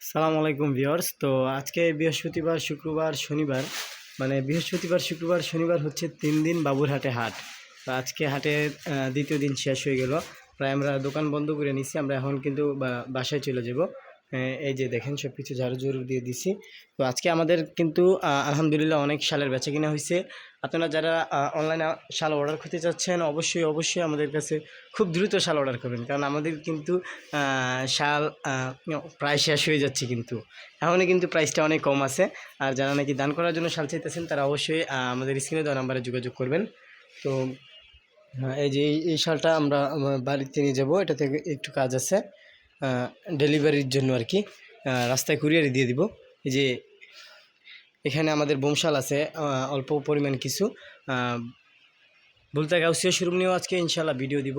সালাম আলাইকুম ভিওর্স তো আজকে বৃহস্পতিবার, শুক্রবার, শনিবার মানে বৃহস্পতিবার, শুক্রবার, শনিবার হচ্ছে তিন দিন বাবুরহাটে হাট তো আজকে হাটে দ্বিতীয় দিন শেষ হয়ে গেল। প্রায় আমরা দোকান বন্ধ করে নিছি, আমরা এখন কিন্তু বাসায় চলে যাব। এই যে দেখেন সব কিছু ঝাড়ু ঝুড়ু দিয়ে দিছি। তো আজকে আমাদের কিন্তু আলহামদুলিল্লাহ অনেক শালের বেচা কিনা হয়েছে আপনারা যারা অনলাইনে শাল অর্ডার করতে চাচ্ছেন অবশ্যই অবশ্যই আমাদের কাছে খুব দ্রুত শাল অর্ডার করবেন। কারণ আমাদের কিন্তু শাল প্রায় শেষ হয়ে যাচ্ছে কিন্তু। এখনও কিন্তু প্রাইসটা অনেক কম আছে। আর যারা নাকি দান করার জন্য শাল চাইতেছেন তারা অবশ্যই আমাদের স্ক্রিনে দেওয়া নাম্বারে যোগাযোগ করবেন। তো হ্যাঁ, এই যে এই- এই শালটা আমরা বাড়িতে নিয়ে যাব। এটা থেকে একটু কাজ আছে। ডেলিভারির জন্য আর কি। রাস্তায় কুরিয়ারে দিয়ে দিব। এই যে এখানে আমাদের বোমশাল আছে অল্প পরিমাণ কিছু। বলতে গাউসিয়া শোরুম নিয়েও আজকে ইনশাল্লাহ ভিডিও দিব।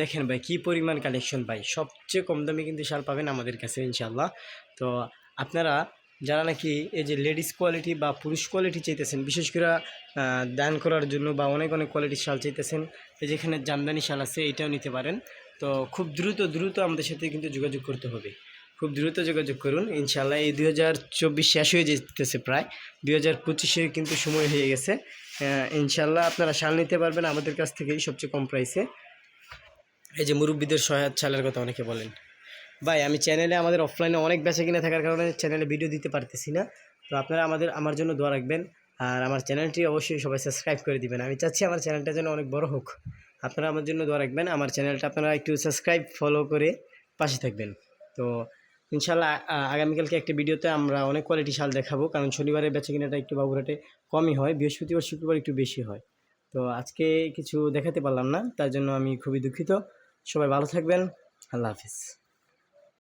দেখেন ভাই, কী পরিমাণ কালেকশন ভাই। সবচেয়ে কম দামে কিন্তু শাল পাবেন আমাদের কাছে ইনশাল্লাহ তো আপনারা যারা নাকি এই যে লেডিস কোয়ালিটি বা পুরুষ কোয়ালিটি চাইতেছেন, বিশেষ করে দান করার জন্য বা অনেক অনেক কোয়ালিটির শাল চাইতেছেন, এই যেখানে জামদানি শাল আছে, এটাও নিতে পারেন। তো খুব দ্রুত দ্রুত আমাদের সাথে কিন্তু যোগাযোগ করতে হবে। খুব দ্রুত যোগাযোগ করুন। ইনশাল্লাহ এই দুই হাজার চব্বিশ শেষ হয়ে যেতেছে প্রায়। দুই হাজার পঁচিশে কিন্তু সময় হয়ে গেছে। ইনশাল্লাহ আপনারা শাল নিতে পারবেন। আমাদের কাছ থেকেই সবচেয়ে কম প্রাইসে এই যে মুরব্বীদের সহায়ত শালের কথা অনেকে বলেন। ভাই, আমি চ্যানেলে আমাদের অফলাইনে অনেক বেচা কিনে থাকার কারণে চ্যানেলে ভিডিও দিতে পারতেছি না। তো আপনারা আমাদের, আমার জন্য দোয়া রাখবেন। আর আমার চ্যানেলটি অবশ্যই সবাই সাবস্ক্রাইব করে দিবেন। আমি চাচ্ছি আমার চ্যানেলটা যেন অনেক বড় হোক। আপনারা আমার জন্য দোয়া রাখবেন। আমার চ্যানেলটা আপনারা একটু সাবস্ক্রাইব ফলো করে পাশে থাকবেন। তো ইনশাল্লাহ আগামীকালকে একটা ভিডিওতে আমরা অনেক কোয়ালিটি শাল দেখাবো। কারণ শনিবারে বেচা কিনাটা একটু বাবুরহাটে কমই হয়। বৃহস্পতিবার, শুক্রবার একটু বেশি হয়। তো আজকে কিছু দেখাতে পারলাম না। তার জন্য আমি খুবই দুঃখিত। সবাই ভালো থাকবেন। আল্লাহ হাফিজ।